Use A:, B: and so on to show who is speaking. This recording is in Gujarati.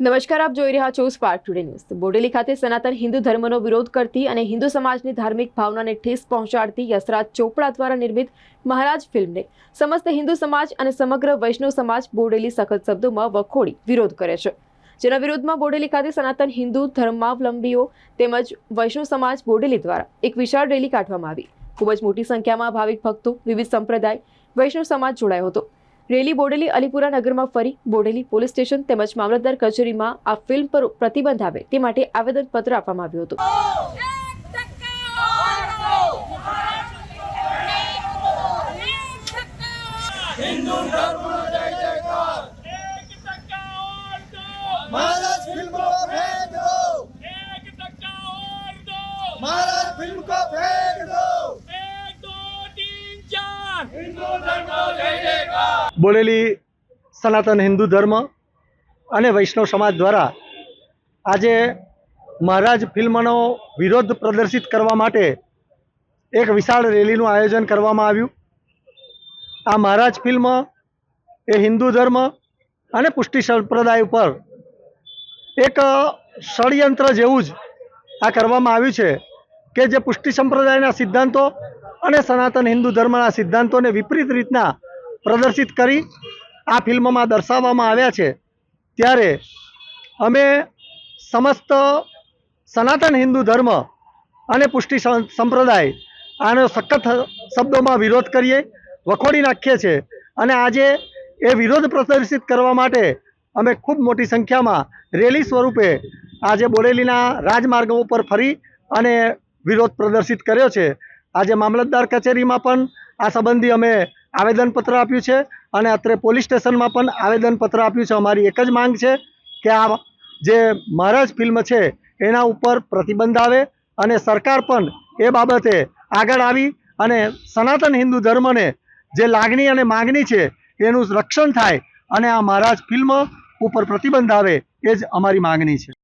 A: નમસ્કાર, આપ જોઈ રહ્યા છો સ્પાર્ક ટુડે ન્યૂઝ બોડેલી ખાતે સનાતન હિન્દુ ધર્મનો વિરોધ કરતી અને હિન્દુ સમાજની ધાર્મિક ભાવનાને ઠેસ પહોંચાડતી યશરાજ ચોપડા દ્વારા નિર્મિત મહારાજ ફિલ્મને સમસ્ત હિન્દુ સમાજ અને સમગ્ર વૈષ્ણવ સમાજ બોડેલી સખત શબ્દોમાં વખોડી વિરોધ કરે છે. જેના વિરોધમાં બોડેલી ખાતે સનાતન હિન્દુ ધર્માવલંબીઓ તેમજ વૈષ્ણવ સમાજ બોડેલી દ્વારા એક વિશાળ રેલી કાઢવામાં આવી. ખૂબ જ મોટી સંખ્યામાં ભાવિક ભક્તો, વિવિધ સંપ્રદાય વૈષ્ણવ સમાજ જોડાયો હતો. રેલી બોડેલી અલીપુરા નગરમાં ફરી બોડેલી પોલીસ સ્ટેશન તેમજ મામલતદાર કચેરીમાં આ ફિલ્મ પર પ્રતિબંધ આવે તે માટે આવેદનપત્ર આપવામાં આવ્યું હતું.
B: ફિલ્મ કો ફેંક દો. એક દો તીન ચાર. હિન્દુ ધર્મ
C: બોલેલી સનાતન હિન્દુ ધર્મ અને વૈષ્ણવ સમાજ દ્વારા આજે મહારાજ ફિલ્મનો વિરોધ પ્રદર્શિત કરવા માટે એક વિશાળ રેલીનું આયોજન કરવામાં આવ્યું. આ મહારાજ ફિલ્મ એ હિન્દુ ધર્મ અને પુષ્ટિ સંપ્રદાય ઉપર એક ષડયંત્ર જેવું જ આ કરવામાં આવ્યું છે કે જે પુષ્ટિ સંપ્રદાયના સિદ્ધાંતો અને સનાતન હિન્દુ ધર્મના સિદ્ધાંતોને વિપરીત રીતના પ્રદર્શિત કરી આ ફિલ્મમાં દર્શાવવામાં આવ્યા છે. ત્યારે અમે સમસ્ત સનાતન હિન્દુ ધર્મ અને પુષ્ટિ સંપ્રદાય આનો સખત શબ્દોમાં વિરોધ કરીએ, વખોડી નાખીએ છીએ અને આજે એ વિરોધ પ્રદર્શિત કરવા માટે અમે ખૂબ મોટી સંખ્યામાં રેલી સ્વરૂપે આજે બોરેલીના રાજમાર્ગો ઉપર ફરી અને વિરોધ પ્રદર્શિત કર્યો છે. આજે મામલતદાર કચેરીમાં પણ આ સંબંધી અમે આવેદનપત્ર આપ્યું છે અને અત્રે પોલીસ સ્ટેશનમાં પણ આવેદનપત્ર આપ્યું છે. અમારી એક જ માંગ છે કે આ જે મહારાજ ફિલ્મ છે એના ઉપર પ્રતિબંધ આવે અને સરકાર પણ એ બાબતે આગળ આવી અને સનાતન હિન્દુ ધર્મને જે લાગણી અને માગણી છે એનું રક્ષણ થાય અને આ મહારાજ ફિલ્મ ઉપર પ્રતિબંધ આવે એ જ અમારી માગણી છે.